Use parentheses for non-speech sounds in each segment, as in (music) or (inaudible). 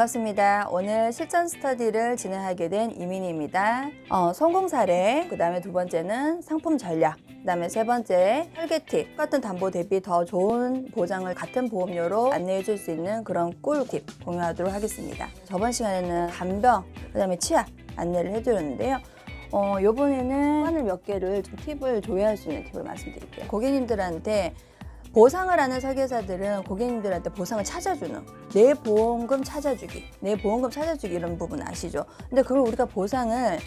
반갑습니다. 오늘 실전 스터디를 진행하게 된 이민희입니다. 어, 성공 사례, 그 다음에 두 번째는 상품 전략, 그 다음에 세 번째 설계 팁. 똑같은 담보 대비 더 좋은 보장을 같은 보험료로 안내해 줄 수 있는 그런 꿀팁 공유하도록 하겠습니다. 저번 시간에는 간병, 그 다음에 치아 안내를 해드렸는데요. 어, 요번에는 판을 몇 개를 좀 팁을 조회할 수 있는 팁을 말씀드릴게요. 고객님들한테 보상을 하는 설계사들은 고객님들한테 보상을 찾아주는 내 보험금 찾아주기, 내 보험금 찾아주기 이런 부분 아시죠? 근데 그걸 우리가 보상을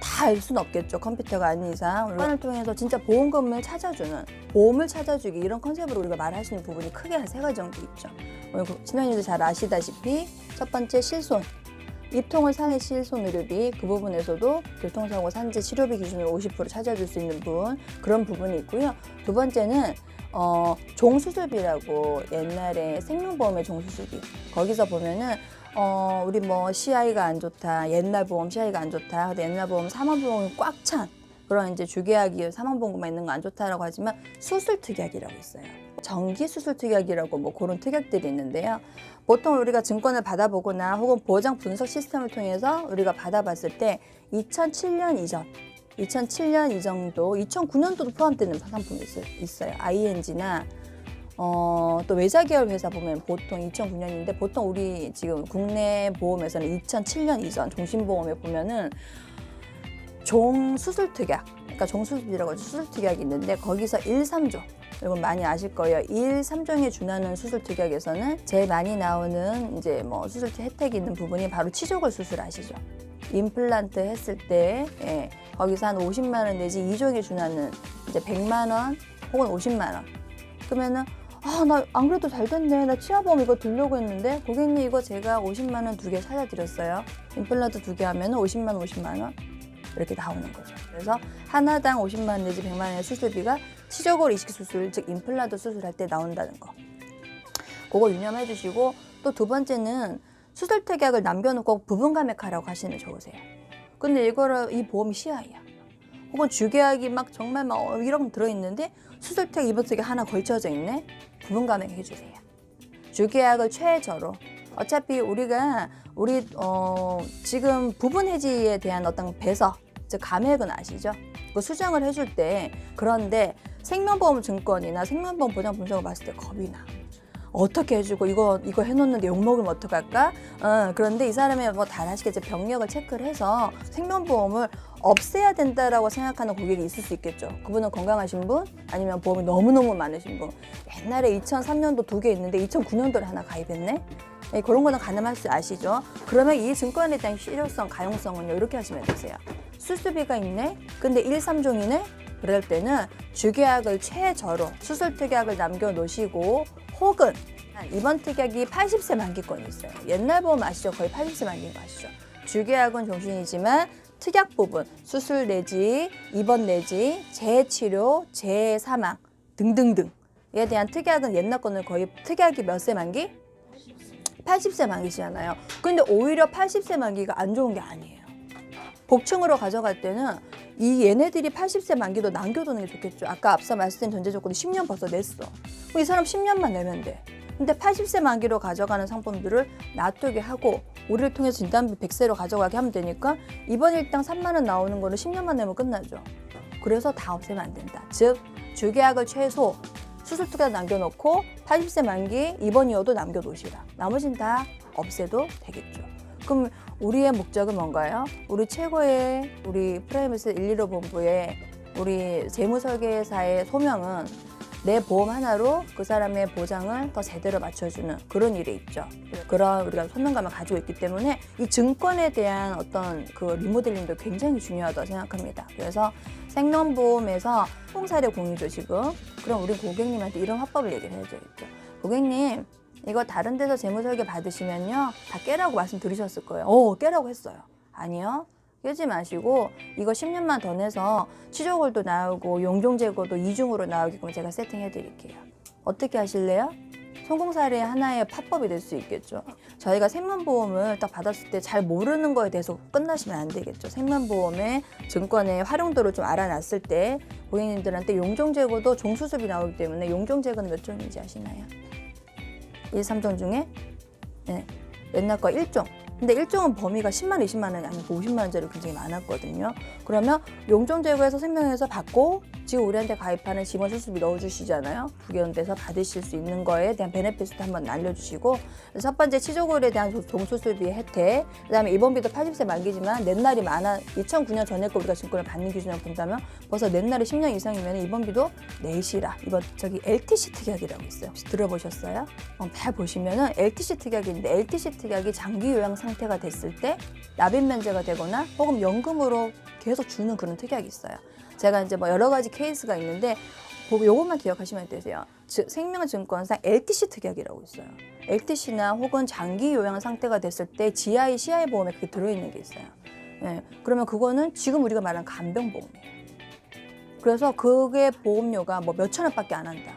다 알 수는 없겠죠. 컴퓨터가 아닌 이상. 우리를 통해서 진짜 보험금을 찾아주는, 보험을 찾아주기 이런 컨셉으로 우리가 말하시는 부분이 크게 한 세 가지 정도 있죠. 오늘 신랑님도 잘 아시다시피 첫 번째 실손. 입통을 상해 실손 의료비 그 부분에서도 교통사고 산재 치료비 기준으로 50% 찾아줄 수 있는 부분 그런 부분이 있고요. 두 번째는 어, 종수술비라고 옛날에 생명보험의 종수술비 거기서 보면은 어, 우리 뭐 CI가 안 좋다 옛날 보험 CI가 안 좋다 옛날 보험 사망보험이 꽉 찬 그런 이제 주계약이 사망보험만 있는 거 안 좋다라고 하지만 수술 특약이라고 있어요. 정기 수술 특약이라고 뭐 그런 특약들이 있는데요. 보통 우리가 증권을 받아보거나 혹은 보장 분석 시스템을 통해서 우리가 받아봤을 때 2007년 이전 2007년 이 정도, 2009년도도 포함되는 상품이 있- 있어요. ING나 어, 또 외자 계열 회사 보면 보통 2009년인데 보통 우리 지금 국내 보험에서는 2007년 이전 종신보험에 보면은 종 수술 특약, 그러니까 종수술이라고 하죠. 수술 특약이 있는데 거기서 1, 3종 여러분 많이 아실 거예요. 1, 3종에 준하는 수술 특약에서는 제일 많이 나오는 이제 뭐 수술 혜택이 있는 부분이 바로 치조골 수술 아시죠? 임플란트 했을 때 예, 거기서 한 50만 원 내지 2종에 준하는 이제 100만 원 혹은 50만 원. 그러면은 아, 나 안 그래도 잘 됐네. 나 치아보험 이거 들려고 했는데 고객님 이거 제가 50만 원 두 개 찾아드렸어요. 임플란트 두 개 하면은 50만 원, 50만 원 이렇게 나오는 거죠. 그래서 하나당 50만 원 내지 100만 원의 수술비가 치조골 이식 수술, 즉 임플란트 수술할 때 나온다는 거. 그거 유념해 주시고 또 두 번째는 수술 특약을 남겨놓고 부분 감액하라고 하시는 좋으세요. 근데 이거를 이 보험이 CI야. 혹은 주계약이 막 정말 막 어, 이런 거 들어있는데 수술 특약 이번 특약 하나 걸쳐져 있네. 부분 감액 해 주세요. 주계약을 최저로. 어차피 우리가 우리 어, 지금 부분 해지에 대한 어떤 배서, 즉 감액은 아시죠? 그 수정을 해줄 때 그런데 생명보험 증권이나 생명보험 보장 분석을 봤을 때 겁이 나. 어떻게 해주고 이거 이거 해놓는데 욕 먹으면 어떡할까? 어, 그런데 이 사람이 뭐다 아시겠죠 병력을 체크를 해서 생명보험을 없애야 된다라고 생각하는 고객이 있을 수 있겠죠. 그분은 건강하신 분 아니면 보험이 너무 너무 많으신 분. 옛날에 2003년도 두 개 있는데 2009년도에 하나 가입했네. 예, 그런 거는 가능할 수 아시죠? 그러면 이 증권에 대한 실효성, 가용성은요 이렇게 하시면 되세요. 수수비가 있네. 근데 1, 3종이네. 그럴 때는 주계약을 최저로 수술 특약을 남겨놓으시고 혹은 이번 특약이 80세 만기권이 있어요. 옛날 보험 아시죠? 거의 80세 만기인 거 아시죠? 주계약은 종신이지만 특약 부분, 수술 내지 입원 내지 재치료, 재사망 등등등에 대한 특약은 옛날 거는 거의 특약이 몇 세 만기? 80세 만기시잖아요. 근데 오히려 80세 만기가 안 좋은 게 아니에요. 복층으로 가져갈 때는 이 얘네들이 80세 만기도 남겨두는 게 좋겠죠. 아까 앞서 말씀드린 전제 조건이 10년 벌써 냈어. 이 사람 10년만 내면 돼. 근데 80세 만기로 가져가는 상품들을 놔두게 하고 우리를 통해서 진단비 100세로 가져가게 하면 되니까 이번 일당 3만 원 나오는 거를 10년만 내면 끝나죠. 그래서 다 없애면 안 된다. 즉 주계약을 최소 수술 투자 남겨놓고 80세 만기 입원이어도 남겨놓으시라. 나머지는 다 없애도 되겠죠. 그럼 우리의 목적은 뭔가요? 우리 최고의 우리 프라이머스 115 본부의 우리 재무설계사의 소명은 내 보험 하나로 그 사람의 보장을 더 제대로 맞춰주는 그런 일이 있죠. 그런 우리가 소명감을 가지고 있기 때문에 이 증권에 대한 어떤 그 리모델링도 굉장히 중요하다고 생각합니다. 그래서 생명보험에서 홍사례 공유죠 지금. 그럼 우리 고객님한테 이런 화법을 얘기를 해줘야겠죠. 고객님 이거 다른 데서 재무설계 받으시면요 다 깨라고 말씀 드리셨을 거예요. 어 깨라고 했어요. 아니요. 깨지 마시고 이거 10년만 더 내서 치조골도 나오고 용종 제거도 이중으로 나오게끔 제가 세팅해 드릴게요. 어떻게 하실래요? 성공 사례 하나의 파법이 될 수 있겠죠. 저희가 생명보험을 딱 받았을 때 잘 모르는 거에 대해서 끝나시면 안 되겠죠. 생명보험의 증권의 활용도를 좀 알아놨을 때 고객님들한테 용종 제거도 종수습이 나오기 때문에 용종 제거는 몇 종인지 아시나요? 1, 3종 중에 네. 옛날 거 1종. 근데 1종은 범위가 10만 원, 20만 원이 아니고 50만 원짜리 굉장히 많았거든요. 그러면 용종제고에서 생명에서 받고 지금 우리한테 가입하는 지원 수수비 넣어주시잖아요. 부견돼서 받으실 수 있는 거에 대한 베네핏도 한번 알려주시고 첫 번째 치조골에 대한 조- 종수수비 혜택 그다음에 입원비도 80세 만기지만 넷날이 많아 2009년 전에 거 우리가 증권을 받는 기준으로 본다면 벌써 넷날이 10년 이상이면 입원비도 내시라 이번 저기 LTC 특약이라고 있어요 혹시 들어보셨어요? 어, 잘 보시면은 LTC 특약인데 LTC 특약이 장기 요양 상태가 됐을 때 납입 면제가 되거나 혹은 연금으로 계속 주는 그런 특약이 있어요 제가 이제 뭐 여러 가지 케이스가 있는데 요것만 기억하시면 되세요. 즉 생명증권상 LTC 특약이라고 있어요. LTC나 혹은 장기 요양 상태가 됐을 때 GI, CI 보험에 그게 들어있는 게 있어요. 예, 그러면 그거는 지금 우리가 말하는 간병보험이에요. 그래서 그게 보험료가 뭐 몇천 원밖에 안 한다.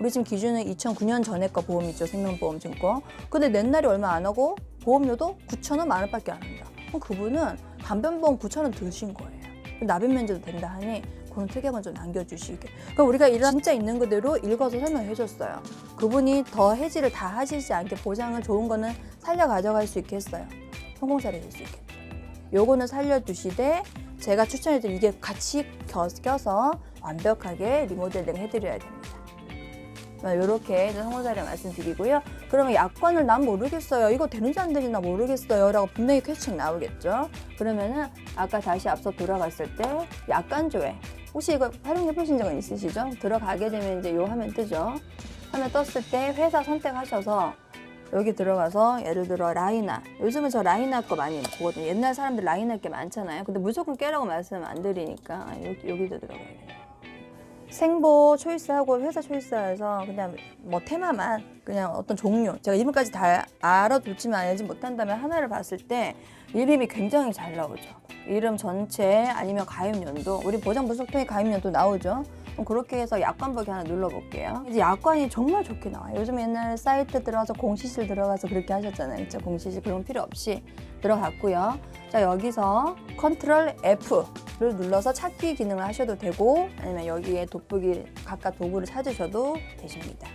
우리 지금 기준은 2009년 전에 거 보험이죠 생명보험 증권. 근데 넷날이 얼마 안 하고 보험료도 9천 원, 만 원밖에 안 한다. 그럼 그분은 간병보험 9천 원 드신 거예요. 납입 면제도 된다 하니 그런 특약은 좀 남겨주시게. 그럼 우리가 이런 진짜 있는 그대로 읽어서 설명해 줬어요. 그분이 더 해지를 다 하시지 않게 보장을 좋은 거는 살려 가져갈 수 있게 했어요. 성공 사례 될수 있게. 요거는 살려두시되 제가 추천해드린 이게 같이 겨- 껴서 완벽하게 리모델링 해드려야 됩니다. 이렇게 성공 사례 말씀드리고요. 그러면 약관을 난 모르겠어요. 이거 되는지 안 되는지 나 모르겠어요. 라고 분명히 퀘스천 나오겠죠. 그러면은 아까 다시 앞서 돌아갔을 때 약관 조회. 혹시 이거 활용해 보신 적은 있으시죠? 들어가게 되면 이제 요 화면 뜨죠. 화면 떴을 때 회사 선택하셔서 여기 들어가서 예를 들어 라이나 요즘은 저 라이나 거 많이 보거든요 옛날 사람들 라이나 게 많잖아요 근데 무조건 깨라고 말씀 안 드리니까 여기, 여기도 들어가야 돼요 생보 초이스하고 회사 초이스해서 그냥 뭐 테마만 그냥 어떤 종류 제가 이름까지 다 알아두지만 알지 못한다면 하나를 봤을 때 이름이 굉장히 잘 나오죠. 이름 전체 아니면 가입 연도 우리 보장 분석통에 가입 연도 나오죠. 그럼 그렇게 해서 약관 보기 하나 눌러볼게요. 이제 약관이 정말 좋게 나와요. 요즘 옛날 사이트 들어가서 공시실 들어가서 그렇게 하셨잖아요. 진짜 공시실 그런 필요 없이 들어갔고요 자 여기서 컨트롤 F를 눌러서 찾기 기능을 하셔도 되고 아니면 여기에 돋보기 각각 도구를 찾으셔도 되십니다.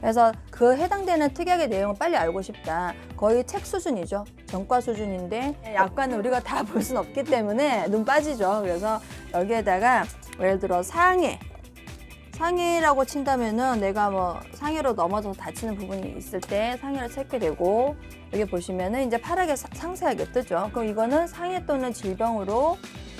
그래서 그 해당되는 특약의 내용을 빨리 알고 싶다. 거의 책 수준이죠. 전과 수준인데 약관은 우리가 다 볼 수는 없기 때문에 눈 빠지죠. 그래서 여기에다가 예를 들어 상해 상해라고 친다면은 내가 뭐 상해로 넘어져서 다치는 부분이 있을 때 상해를 찾게 되고 여기 보시면은 이제 파랗게 사- 상세하게 뜨죠. 그럼 이거는 상해 또는 질병으로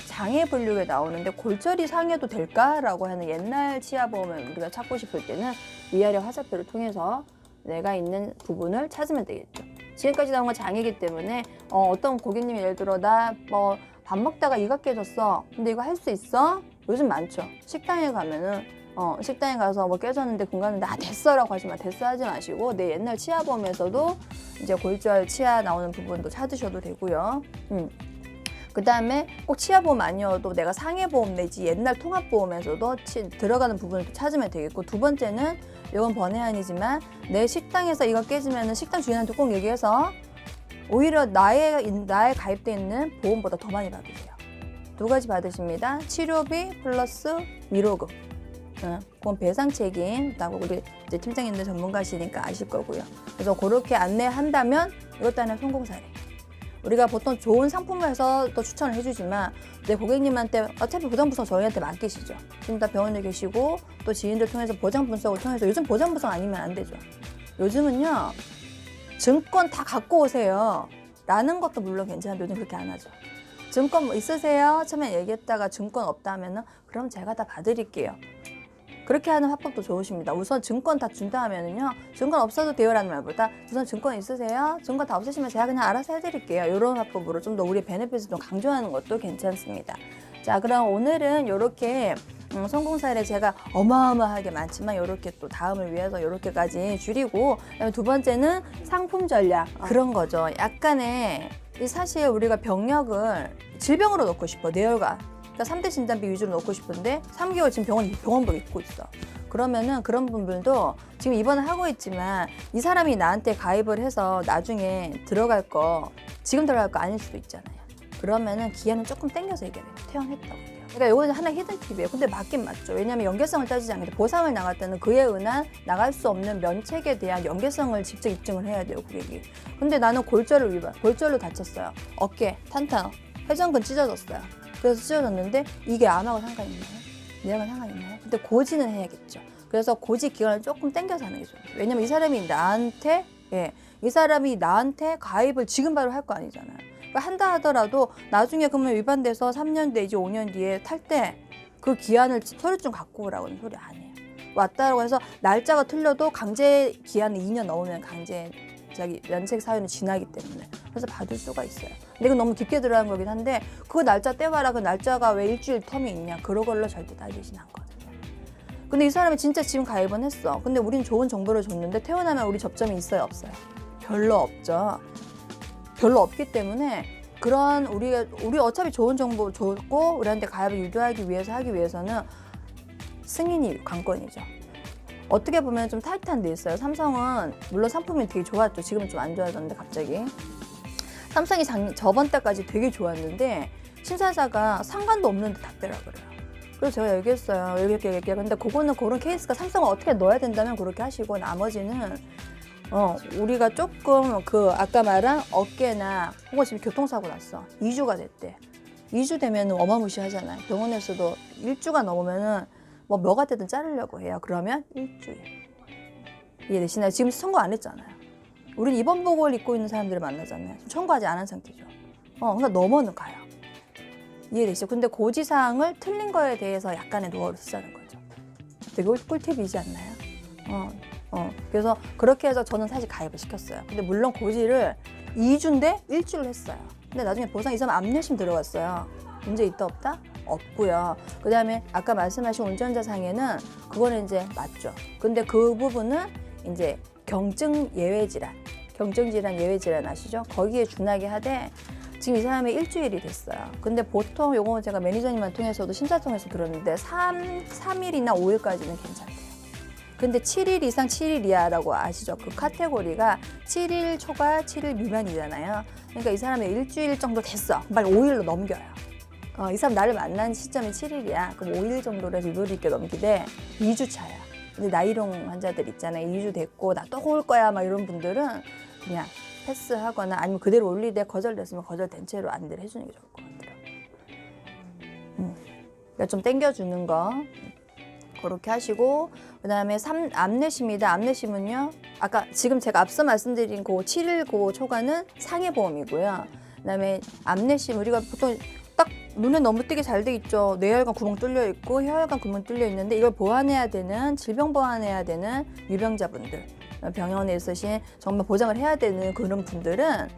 장애 분류에 나오는데 골절이 상해도 될까라고 하는 옛날 치아보험을 우리가 찾고 싶을 때는 위아래 화살표를 통해서 내가 있는 부분을 찾으면 되겠죠. 지금까지 나온 건 장애이기 때문에 어, 어떤 고객님이 예를 들어 나 뭐 밥 먹다가 이가 깨졌어. 근데 이거 할 수 있어? 요즘 많죠. 식당에 가면은 어, 식당에 가서 뭐 깨졌는데 공간인데 아 됐어라고 하지 마 됐어 하지 마시고 내 옛날 치아보험에서도 이제 골절 치아 나오는 부분도 찾으셔도 되고요. 음. 그 다음에 꼭 치아보험 아니어도 내가 상해보험 내지 옛날 통합보험에서도 치- 들어가는 부분을 또 찾으면 되겠고 두 번째는 이건 번외안이지만 내 식당에서 이거 깨지면 식당 주인한테 꼭 얘기해서 오히려 나의 나에 가입돼 있는 보험보다 더 많이 받으세요. 두 가지 받으십니다. 치료비 플러스 위로금. 응, 그건 배상 책임이라고 우리 이제 팀장님들 전문가시니까 아실 거고요. 그래서 그렇게 안내한다면 이것도 하나의 성공 사례. 우리가 보통 좋은 상품을 해서 또 추천을 해주지만 내 고객님한테 어차피 보장 분석 저희한테 맡기시죠. 지금 다 병원에 계시고 또 지인들 통해서 보장 분석을 통해서 요즘 보장 분석 아니면 안 되죠. 요즘은요 증권 다 갖고 오세요. 라는 것도 물론 괜찮은데 요즘 그렇게 안 하죠. 증권 뭐 있으세요? 처음에 얘기했다가 증권 없다 하면은 그럼 제가 다 봐드릴게요. 그렇게 하는 화법도 좋으십니다. 우선 증권 다 준다 하면은요, 증권 없어도 돼요라는 말보다 우선 증권 있으세요? 증권 다 없으시면 제가 그냥 알아서 해드릴게요. 이런 화법으로 좀 더 우리 베네핏을 좀 강조하는 것도 괜찮습니다. 자, 그럼 오늘은 이렇게 음, 성공 사례 제가 어마어마하게 많지만 이렇게 또 다음을 위해서 이렇게까지 줄이고 그다음에 두 번째는 상품 전략 그런 거죠. 약간의 이 사실 우리가 병력을 질병으로 넣고 싶어 뇌혈관 그러니까 3대 진단비 위주로 넣고 싶은데 3개월 지금 병원 병원복 입고 있어. 그러면은 그런 분들도 지금 입원을 하고 있지만 이 사람이 나한테 가입을 해서 나중에 들어갈 거 지금 들어갈 거 아닐 수도 있잖아요. 그러면은 기한은 조금 땡겨서 얘기해야 돼요. 퇴원했다고 얘기해요. 그러니까 이거는 하나 히든 팁이에요. 근데 맞긴 맞죠. 왜냐하면 연계성을 따지지 않는데 보상을 나갈 때는 그에 의한 나갈 수 없는 면책에 대한 연계성을 직접 입증을 해야 돼요, 고객이. 근데 나는 골절을 위반, 골절로 다쳤어요. 어깨, 탄탄, 회전근 찢어졌어요. 그래서 찢어졌는데 이게 암하고 상관이 있나요? 내용은 상관이 있나요? 근데 고지는 해야겠죠. 그래서 고지 기간을 조금 땡겨서 하는 게 좋아요. 왜냐면 이 사람이 나한테, 예, 이 사람이 나한테 가입을 지금 바로 할 거 아니잖아요. 그러니까 한다 하더라도 나중에 그러면 위반돼서 3년 내지 5년 뒤에 탈 때 그 기한을 서류증 갖고 오라고는 소리 안 해요. 왔다라고 해서 날짜가 틀려도 강제 기한을 2년 넘으면 강제 저기 면책 사유는 지나기 때문에 그래서 받을 수가 있어요. 근데 이건 너무 깊게 들어간 거긴 한데 그 날짜 떼봐라 그 날짜가 왜 일주일 텀이 있냐 그런 걸로 절대 따지진 않거든요. 근데 이 사람이 진짜 지금 가입은 했어. 근데 우린 좋은 정보를 줬는데 태어나면 우리 접점이 있어요 없어요? 별로 없죠. 별로 없기 때문에 그런 우리가 우리 어차피 좋은 정보 줬고 우리한테 가입을 유도하기 위해서 하기 위해서는 승인이 관건이죠. 어떻게 보면 좀 타이트한 데 있어요. 삼성은 물론 상품이 되게 좋았죠. 지금은 좀 안 좋아졌는데 갑자기 삼성이 작, 저번 달까지 되게 좋았는데 신사사가 상관도 없는데 닫더라 그래요. 그래서 제가 얘기했어요. 이렇게 얘기해. 근데 그거는 그런 케이스가 삼성을 어떻게 넣어야 된다면 그렇게 하시고 나머지는 어, 우리가 조금 그 아까 말한 어깨나 혹은 지금 교통사고 났어. 2주가 됐대. 2주 되면 어마무시하잖아요. 병원에서도 1주가 넘으면은 뭐 뭐가 되든 자르려고 해요. 그러면 일주일. 이해되시나요? 지금 청구 안 했잖아요. 우린 입원복을 입고 있는 사람들을 만나잖아요. 청구하지 않은 상태죠. 어, 그러니까 넘어는 가요. 이해되시죠? 근데 고지사항을 틀린 거에 대해서 약간의 노하우를 쓰자는 거죠. 되게 꿀- 꿀팁이지 않나요? 어, 어. 그래서 그렇게 해서 저는 사실 가입을 시켰어요. 근데 물론 고지를 2주인데 일주일 했어요. 근데 나중에 보상 이사면 암내심 들어갔어요. 문제 있다 없다? 없고요. 그 다음에 아까 말씀하신 운전자 상해는 그거는 이제 맞죠. 근데 그 부분은 이제 경증 예외 질환, 경증 질환 예외 질환 아시죠? 거기에 준하게 하되 지금 이 사람이 일주일이 됐어요. 근데 보통 요거는 제가 매니저님만 통해서도 심사 통해서 들었는데 3, 3일이나 5일까지는 괜찮대요. 근데 7일 이상 7일 이하라고 아시죠? 그 카테고리가 7일 초과 7일 미만이잖아요. 그러니까 이 사람이 일주일 정도 됐어. 빨리 5일로 넘겨요. 어, 이 사람 나를 만난 시점이 7일이야. 그럼 5일 정도로 해서 유도리 있게 넘기되 2주 차야. 근데 나이롱 환자들 있잖아요. 2주 됐고 나 또 올 거야. 막 이런 분들은 그냥 패스하거나 아니면 그대로 올리되 거절됐으면 거절된 채로 안대를 해주는 게 좋을 것 같아요. 음. 그러니까 좀 땡겨주는 거 그렇게 하시고 그 다음에 삼, 암내심이다. 암내심은요. 아까 지금 제가 앞서 말씀드린 그 7일 고 초과는 상해보험이고요. 그 다음에 암내심 우리가 보통 딱 눈에 너무 띄게 잘 돼 있죠. 뇌혈관 구멍 뚫려 있고 혈관 구멍 뚫려 있는데 이걸 보완해야 되는 질병 보완해야 되는 유병자분들 병원에 있으신 정말 보장을 해야 되는 그런 분들은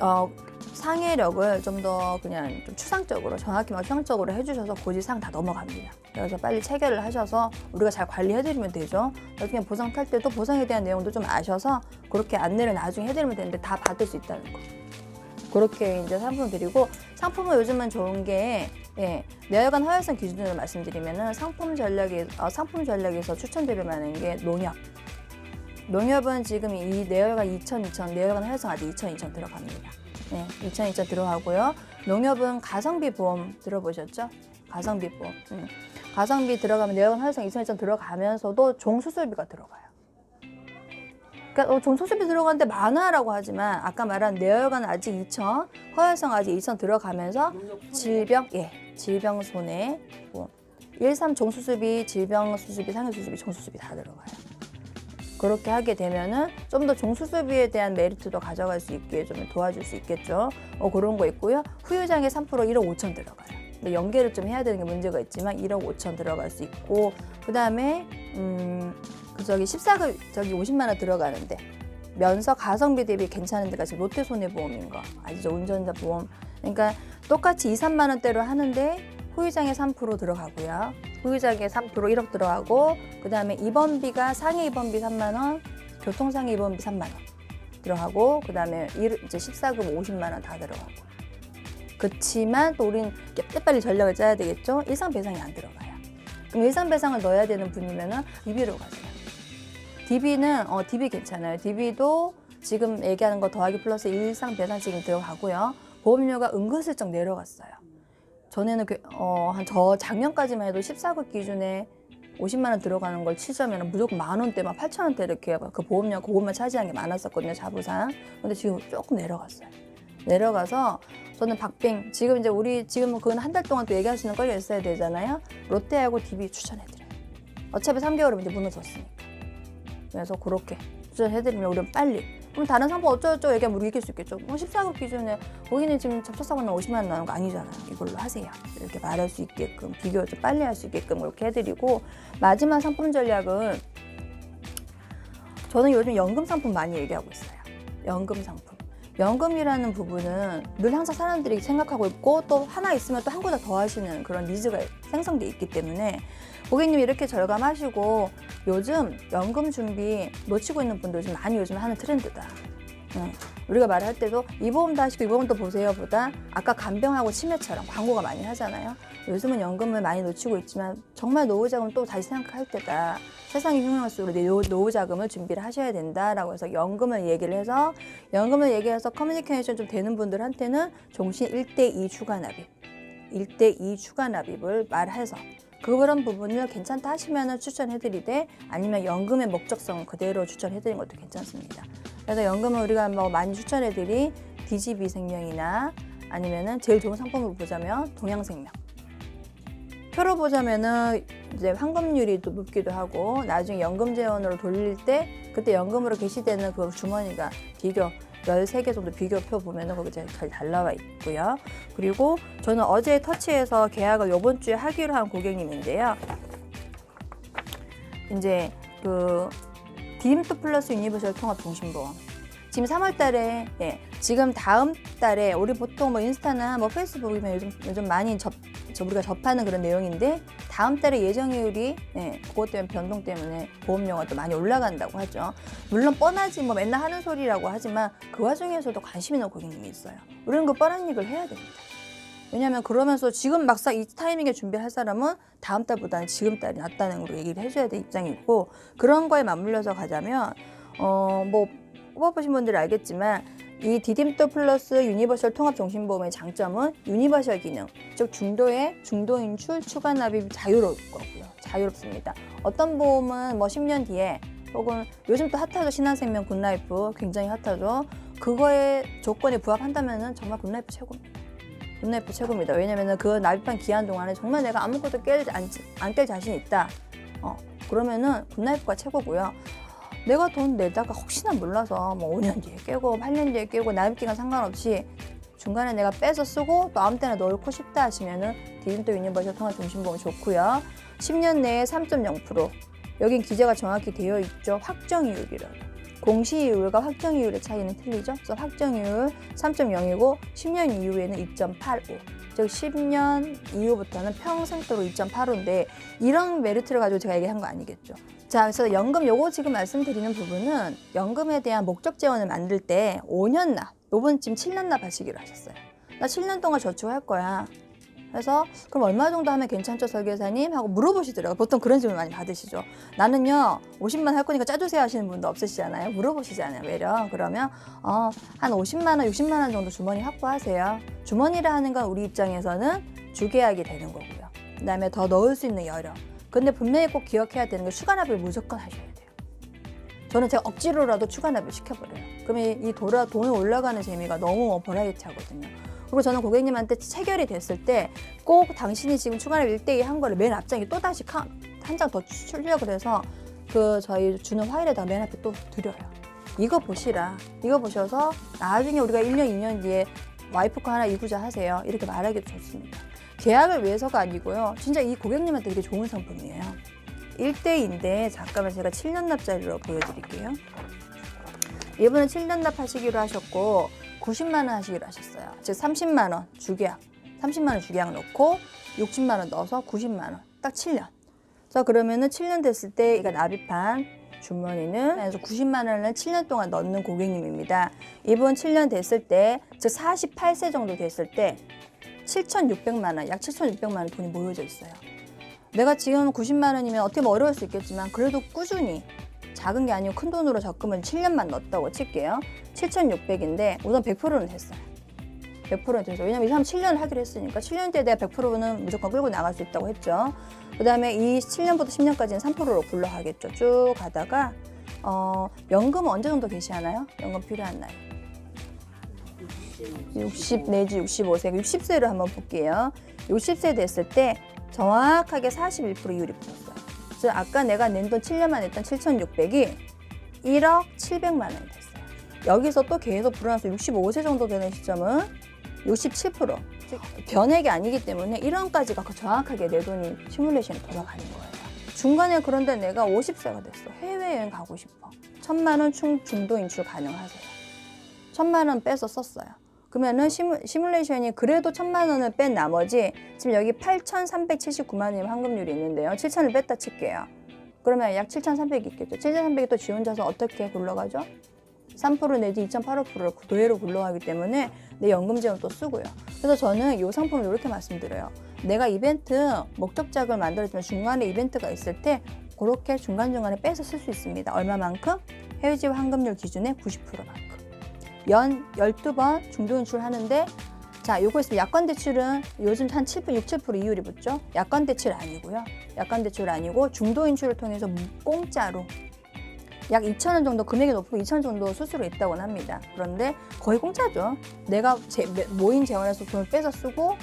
어, 상해력을 좀 더 그냥 좀 추상적으로 정확히 말 추상적으로 해주셔서 고지사항 다 넘어갑니다. 그래서 빨리 체결을 하셔서 우리가 잘 관리해드리면 되죠. 나중에 보상 탈 때도 보상에 대한 내용도 좀 아셔서 그렇게 안내를 나중에 해드리면 되는데 다 받을 수 있다는 거. 그렇게 이제 상품을 드리고 상품은 요즘은 좋은 게 예, 내혈관 허혈성 기준으로 말씀드리면은 상품 전략에 어, 상품 전략에서 추천드릴 만한 게 농협. 농협은 지금 이 내혈관 2천, 2천, 내혈관 허혈성 아직 2천, 2천 들어갑니다. 네, 2천, 2천 들어가고요. 농협은 가성비 보험 들어보셨죠? 가성비 보험. 음. 가성비 들어가면 내혈관 허혈성 2천, 2천 들어가면서도 종수술비가 들어가요. 그러니까 어, 종수술비 들어가는데 많아라고 하지만 아까 말한 내혈관 아직 2천, 허혈성 아직 2천 들어가면서 질병, 예, 질병 손해, 뭐, 1, 3 종수술비, 질병 수술비, 상해 수술비, 종수술비 다 들어가요. 그렇게 하게 되면은 좀 더 종수술비에 대한 메리트도 가져갈 수 있게 좀 도와줄 수 있겠죠. 어, 그런 거 있고요. 후유장애 3% 1억 5천 들어가요. 근데 연계를 좀 해야 되는 게 문제가 있지만 1억 5천 들어갈 수 있고 그 다음에 음, 그 저기 14급 저기 50만 원 들어가는데 면서 가성비 대비 괜찮은 데가 지금 롯데 손해보험인 거 아시죠? 운전자 보험. 그러니까 똑같이 2, 3만 원대로 하는데 후유장애 3% 들어가고요. 후유장애 3% 1억 들어가고 그 다음에 입원비가 상해 입원비 3만 원, 교통상해 입원비 3만 원 들어가고 그 다음에 일- 이제 14급 50만 원 다 들어가고. 그렇지만 또 우린 빨리 전략을 짜야 되겠죠. 일상 배상이 안 들어가요. 그럼 일상 배상을 넣어야 되는 분이면은 DB로 가세요. DB는 어 DB 괜찮아요. DB도 지금 얘기하는 거 더하기 플러스 일상 배상책이 들어가고요. 보험료가 은근슬쩍 내려갔어요. 전에는 그, 어, 한 저 작년까지만 해도 14급 기준에 50만 원 들어가는 걸 치자면 무조건 만 원대만 8천 원대 이렇게 그 보험료 그것만 차지한 게 많았었거든요 자부상. 근데 지금 조금 내려갔어요. 내려가서 저는 박빙 지금 이제 우리 지금 그건 한 달 동안 또 얘기할 수 있는 걸려 있어야 되잖아요. 롯데하고 DB 추천해드려요. 어차피 3개월이면 이제 무너졌으니까. 그래서 그렇게 추천해드리면 우리는 빨리. 그럼 다른 상품 어쩌고저쩌고 얘기하면 우리 이길 수 있겠죠. 뭐 14급 기준에 거기는 지금 접촉사고나 50만 원 나오는 거 아니잖아요. 이걸로 하세요. 이렇게 말할 수 있게끔 비교 좀 빨리 할 수 있게끔 그렇게 해드리고 마지막 상품 전략은 저는 요즘 연금 상품 많이 얘기하고 있어요. 연금 상품. 연금이라는 부분은 늘 항상 사람들이 생각하고 있고 또 하나 있으면 또한 구자 더 하시는 그런 니즈가 생성돼 있기 때문에 고객님이 이렇게 절감하시고 요즘 연금 준비 놓치고 있는 분들 좀 많이 요즘 하는 트렌드다. 응. 우리가 말할 때도 이 보험도 하시고 이 보험도 보세요 보다 아까 간병하고 치매처럼 광고가 많이 하잖아요. 요즘은 연금을 많이 놓치고 있지만 정말 노후 자금 또 다시 생각할 때다. 세상이 흉흉할수록 내 노- 노후 자금을 준비를 하셔야 된다라고 해서 연금을 얘기를 해서 연금을 얘기해서 커뮤니케이션 좀 되는 분들한테는 종신 1대2 추가 납입, 1대2 추가 납입을 말해서 그런 부분을 괜찮다 하시면 추천해드리되 아니면 연금의 목적성 그대로 추천해드리는 것도 괜찮습니다. 그래서 연금은 우리가 뭐 많이 추천해드린 DGB 생명이나 아니면은 제일 좋은 상품을 보자면 동양생명. 표로 보자면은 이제 환급률이 또 높기도 하고 나중에 연금 재원으로 돌릴 때 그때 연금으로 게시되는 그 주머니가 비교 13개 정도 비교표 보면은 거기 잘, 잘 나와 있고요. 그리고 저는 어제 터치해서 계약을 이번 주에 하기로 한 고객님인데요. 이제 그 디림트 플러스 유니버설 통합 종신보험. 지금 3월 달에 예, 지금 다음 달에 우리 보통 뭐 인스타나 뭐 페이스북이면 요즘 요즘 많이 접 저 우리가 접하는 그런 내용인데 다음 달에 예정이율이 예, 그것 때문에 변동 때문에 보험료가 또 많이 올라간다고 하죠. 물론 뻔하지 뭐 맨날 하는 소리라고 하지만 그 와중에서도 관심 있는 고객님이 있어요. 우리는 그 뻔한 얘기를 해야 됩니다. 왜냐하면 그러면서 지금 막상 이 타이밍에 준비할 사람은 다음 달보다는 지금 달이 낫다는 걸 얘기를 해줘야 될 입장이고 그런 거에 맞물려서 가자면 어 뭐 뽑아보신 분들은 알겠지만 이 디딤도 플러스 유니버설 통합 정신보험의 장점은 유니버설 기능, 즉 중도의 중도 인출 추가 납입이 자유로울 거고요. 자유롭습니다. 어떤 보험은 뭐 10년 뒤에 혹은 요즘 또 핫하죠 신한생명 굿라이프 굉장히 핫하죠. 그거에 조건에 부합한다면은 정말 굿라이프 최고입니다. 굿라이프 최고입니다. 왜냐면은 그 납입한 기한 동안에 정말 내가 아무것도 깰안깰 자신 있다. 어 그러면은 굿라이프가 최고고요. 내가 돈 내다가 혹시나 몰라서 뭐 5년 뒤에 깨고 8년 뒤에 깨고 납입 기간 상관없이 중간에 내가 빼서 쓰고 또 아무 때나 넣고 싶다 하시면은 디딤도 유니버설 통합 종신보험 좋고요. 10년 내에 3.0% 여긴 기재가 정확히 되어 있죠. 확정이율이라고. 공시이율과 확정이율의 차이는 틀리죠. 그래서 확정이율 3.0이고 10년 이후에는 2.85. 즉 10년 이후부터는 평생도로 2.85인데 이런 메리트를 가지고 제가 얘기한 거 아니겠죠. 자, 그래서 연금 요거 지금 말씀드리는 부분은 연금에 대한 목적 재원을 만들 때 5년 납, 요번 지금 7년 납 하시기로 하셨어요. 나 7년 동안 저축할 거야. 그래서 그럼 얼마 정도 하면 괜찮죠 설계사님? 하고 물어보시더라고요. 보통 그런 질문 많이 받으시죠. 나는요 50만 할 거니까 짜주세요 하시는 분도 없으시잖아요. 물어보시잖아요 외려 그러면 어, 한 50만 원 60만 원 정도 주머니 확보하세요. 주머니라 하는 건 우리 입장에서는 주계약이 되는 거고요. 그 다음에 더 넣을 수 있는 여력 근데 분명히 꼭 기억해야 되는 게 추가납을 무조건 하셔야 돼요 저는 제가 억지로라도 추가납을 시켜버려요 그러면 이 돌아, 돈이 올라가는 재미가 너무 버라이티 하거든요 그리고 저는 고객님한테 체결이 됐을 때 꼭 당신이 지금 추가납 1대2 한 거를 맨 앞장에 또 다시 한 장 더 출력을 해서 그 저희 주는 파일에다 맨 앞에 또 드려요. 이거 보시라. 이거 보셔서 나중에 우리가 1년, 2년 뒤에 와이프 거 하나 이구자 하세요. 이렇게 말하기도 좋습니다. 계약을 위해서가 아니고요. 진짜 이 고객님한테 되게 좋은 상품이에요. 1대2인데 잠깐만 제가 7년 납짜리로 보여드릴게요. 이번에 7년 납 하시기로 하셨고 90만 원 하시기로 하셨어요. 즉 30만 원 주계약, 30만 원 주계약 넣고 60만 원 넣어서 90만 원, 딱 7년. 자 그러면은 7년 됐을 때 이가 납입한 주머니는 그래서 90만 원을 7년 동안 넣는 고객님입니다. 이번 7년 됐을 때, 즉 48세 정도 됐을 때 7,600만 원, 약 7,600만 원 돈이 모여져 있어요. 내가 지금 90만 원이면 어떻게 뭐 어려울 수 있겠지만 그래도 꾸준히 작은 게 아니고 큰 돈으로 적금을 7년만 넣었다고 칠게요. 7,600인데 우선 100%는 됐어요. 100%는 되죠. 왜냐면 이 사람 7년을 하기로 했으니까 7년 뒤에 내가 100%는 무조건 끌고 나갈 수 있다고 했죠. 그 다음에 이 7년부터 10년까지는 3%로 굴러가겠죠. 쭉 가다가 어, 연금 은 언제 정도 계시하나요? 연금 필요한 나이. 60 내지 65세, 60세를 한번 볼게요. 60세 됐을 때 정확하게 41% 이율이 붙었어요. 즉 아까 내가 낸 돈 7년만 냈던 7,600이 1억 700만 원이 됐어요. 여기서 또 계속 불어나서 65세 정도 되는 시점은 67%. 즉 변액이 아니기 때문에 1원까지가 그 정확하게 내 돈이 시뮬레이션에 돌아가는 거예요. 중간에 그런데 내가 50세가 됐어. 해외여행 가고 싶어. 천만 원 충, 중도 인출 가능하세요. 천만 원 빼서 썼어요. 그러면은 시뮬, 시뮬레이션이 그래도 천만 원을 뺀 나머지 지금 여기 8,379만 원의 환급률이 있는데요. 7천을 뺐다 칠게요. 그러면 약 7,300이 있겠죠. 7,300이 또 지 혼자서 어떻게 굴러가죠? 3% 내지 2.85%를 그대로 굴러가기 때문에 내 연금제는 또 쓰고요. 그래서 저는 이 상품을 이렇게 말씀드려요. 내가 이벤트 목적작을 만들어주면 중간에 이벤트가 있을 때 그렇게 중간중간에 빼서 쓸 수 있습니다. 얼마만큼? 해외지원 환급률 기준의 90%만큼. 연 12번 중도 인출하는데 자, 요거 있으면 약관 대출은 요즘 한 7, 6, 7% 이율이 붙죠? 약관 대출 아니고요. 약관 대출 아니고 중도 인출을 통해서 공짜로 약 2천 원 정도 금액이 높으면 2천 원 정도 수수료 있다고 합니다. 그런데 거의 공짜죠. 내가 제, 모인 재원에서 돈을 빼서 쓰고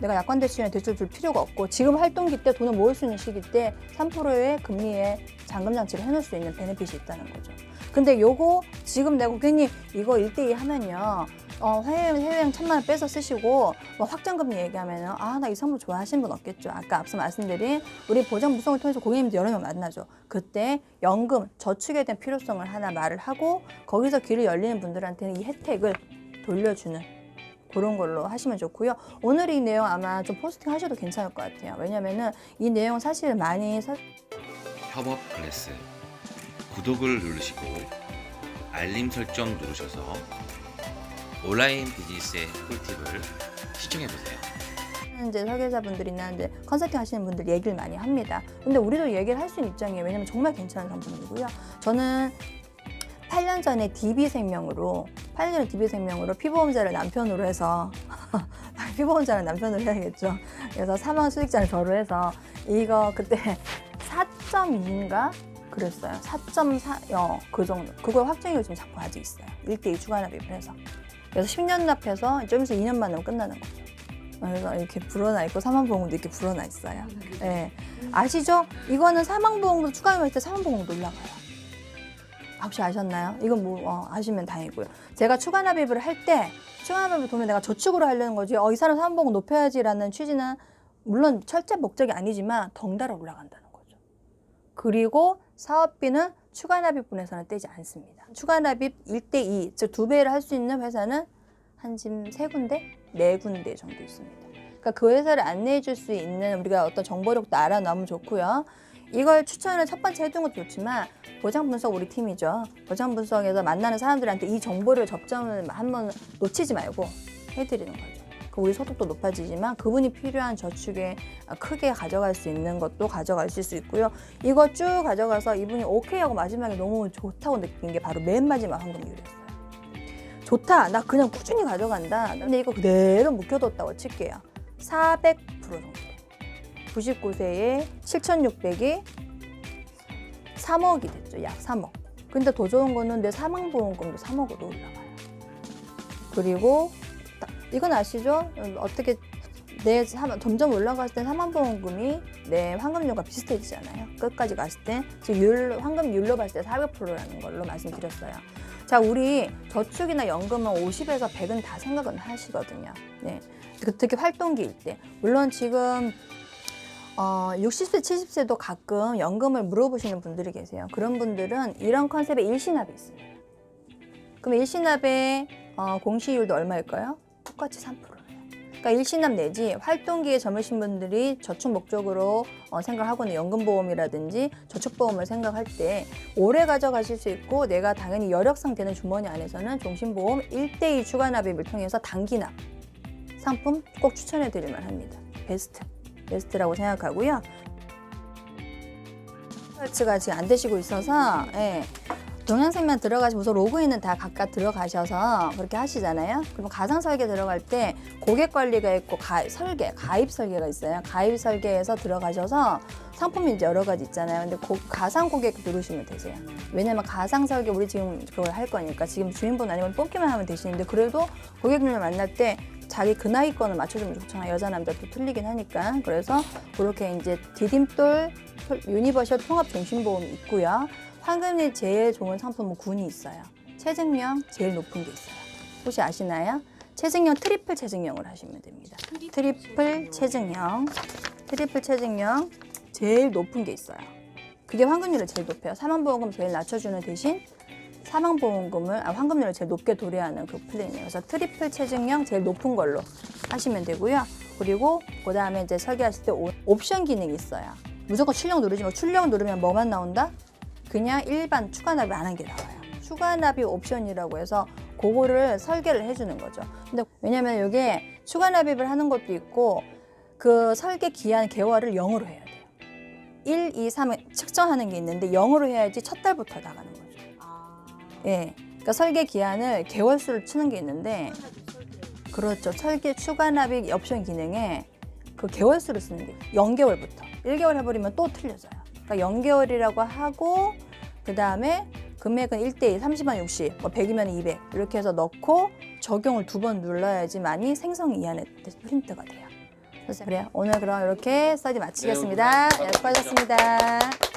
내가 약관 대출에 대출 줄 필요가 없고 지금 활동기 때 돈을 모을 수 있는 시기 때 3%의 금리에 잔금 장치를 해놓을 수 있는 베네핏이 있다는 거죠. 근데 요거 지금 내가 고객님 이거 1대2 하면요. 어, 해외, 해외여행 천만 원 빼서 쓰시고 뭐 확정금리 얘기하면은 아 나 이 선물 좋아하시는 분 없겠죠. 아까 앞서 말씀드린 우리 보장 구성을 통해서 고객님들 여러 명 만나죠. 그때 연금 저축에 대한 필요성을 하나 말을 하고 거기서 길을 열리는 분들한테는 이 혜택을 돌려주는 그런 걸로 하시면 좋고요. 오늘 이 내용 아마 좀 포스팅 하셔도 괜찮을 것 같아요. 왜냐면은 이 내용 사실 많이 사, 협업 클래스 구독을 누르시고 알림 설정 누르셔서 온라인 비즈니스의 꿀팁을 시청해보세요. 이제 설계자분들이나 이제 컨설팅 하시는 분들 얘기를 많이 합니다. 근데 우리도 얘기를 할 수 있는 입장이에요. 왜냐면 정말 괜찮은 상품이고요. 저는 8년 전에 DB생명으로 8년 전에 DB생명으로 피보험자를 남편으로 해서 (laughs) 피보험자를 남편으로 해야겠죠. 그래서 사망 수익자를 저로 해서 이거 그때 (laughs) 4.2인가 그랬어요. 4.4, 어, 그 정도. 그걸 확정이 지금 자꾸 아직 있어요. 1대2 추가 납입을 해서. 그래서 10년 납해서 좀 있어 2년 만 나면 끝나는 거죠. 그래서 이렇게 불어나 있고 사망보험도 이렇게 불어나 있어요. 네. 아시죠? 이거는 사망보험도 추가 납입할 때 사망보험도 올라가요. 혹시 아셨나요? 이건 뭐 어, 아시면 다행이고요. 제가 추가 납입을 할 때 추가 납입을 돈을 내가 저축으로 하려는 거지. 어, 이 사람 사망보험 높여야지라는 취지는 물론 철제 목적이 아니지만 덩달아 올라간다는. 그리고 사업비는 추가 납입분에서는 떼지 않습니다. 추가 납입 1대2, 즉두 배를 할 수 있는 회사는 한 지금 세 군데, 네 군데 정도 있습니다. 그러니까 그 회사를 안내해 줄 수 있는 우리가 어떤 정보력도 알아놓으면 좋고요. 이걸 추천을 첫 번째 해둔 것도 좋지만 보장 분석 우리 팀이죠. 보장 분석에서 만나는 사람들한테 이 정보를 접점을 한번 놓치지 말고 해드리는 거죠. 그 우리 소득도 높아지지만 그분이 필요한 저축에 크게 가져갈 수 있는 것도 가져가실 수 있고요. 이거 쭉 가져가서 이분이 오케이 하고 마지막에 너무 좋다고 느낀 게 바로 맨 마지막 환급률이었어요. 좋다. 나 그냥 꾸준히 가져간다. 근데 이거 그대로 묵혀뒀다고 칠게요. 400% 정도. 99세에 7,600이 3억이 됐죠. 약 3억. 근데 더 좋은 거는 내 사망보험금도 3억으로 올라가요. 그리고 딱 이건 아시죠? 어떻게 내 사- 점점 올라갔을 때 사망보험금이 내 환급률과 비슷해지잖아요. 끝까지 갔을 때. 즉 율, 환급률로 봤을 때 400%라는 걸로 말씀드렸어요. 자, 우리 저축이나 연금은 50에서 100은 다 생각은 하시거든요. 네. 그 특히 활동기일 때. 물론 지금 어, 60세, 70세도 가끔 연금을 물어보시는 분들이 계세요. 그런 분들은 이런 컨셉의 일시납이 있습니다. 그럼 일시납의 어, 공시율도 얼마일까요? 똑같이 3%예요. 그러니까 일시납 내지 활동기에 젊으신 분들이 저축 목적으로 어, 생각하고 있는 연금보험이라든지 저축보험을 생각할 때 오래 가져가실 수 있고 내가 당연히 여력상 되는 주머니 안에서는 종신보험 1대2 추가 납입을 통해서 단기납 상품 꼭 추천해 드릴 만 합니다. 베스트. 베스트라고 생각하고요. 설치가 지금 안 되시고 있어서 예. 동영상만 들어가시면 우선 로그인은 다 각각 들어가셔서 그렇게 하시잖아요. 그러면 가상 설계 들어갈 때 고객 관리가 있고 가, 설계, 가입 설계가 있어요. 가입 설계에서 들어가셔서 상품이 이제 여러 가지 있잖아요. 근데 고- 가상 고객 누르시면 되세요. 왜냐면 가상 설계 우리 지금 그걸 할 거니까 지금 주인분 아니면 뽑기만 하면 되시는데 그래도 고객님을 만날 때 자기 그 나이 거는 맞춰주면 좋잖아요. 여자 남자 또 틀리긴 하니까. 그래서 그렇게 이제 디딤돌 유니버셜 통합 종신보험이 있고요. 황금리 제일 좋은 상품은 군이 있어요. 체증령 제일 높은 게 있어요. 혹시 아시나요? 체증령 트리플 체증령을 하시면 됩니다. 트리플 체증령, 트리플 체증령 제일 높은 게 있어요. 그게 환급률이 제일 높아요. 사망보험금 제일 낮춰주는 대신 사망보험금을 아, 환급률을 제일 높게 도래하는 그 플랜이에요. 그래서 트리플 체증령 제일 높은 걸로 하시면 되고요. 그리고 그 다음에 이제 설계하실 때 오- 옵션 기능이 있어요. 무조건 출력 누르지 마. 출력 누르면 뭐만 나온다? 그냥 일반 추가 납입 안한 게 나와요. 추가 납입 옵션이라고 해서 그거를 설계를 해주는 거죠. 근데 왜냐면 이게 추가 납입을 하는 것도 있고 그 설계 기한 개월을 0으로 해야 돼요. 1, 2, 3을 측정하는 게 있는데 0으로 해야지 첫 달부터 나가는 거죠. 예. 그러니까 설계 기한을 개월수를 치는 게 있는데 그렇죠. 설계 추가 납입 옵션 기능에 그 개월수를 쓰는 게 0개월부터 1개월 해버리면 또 틀려져요. 그러니까 0개월이라고 하고 그 다음에 금액은 1대1, 30만 60, 뭐 100이면 200 이렇게 해서 넣고 적용을 두 번 눌러야지만이 생성 이안의 프린트가 돼요. 그래서 그래요. 오늘 그럼 이렇게 스터디 마치겠습니다. 네, 수고하셨습니다.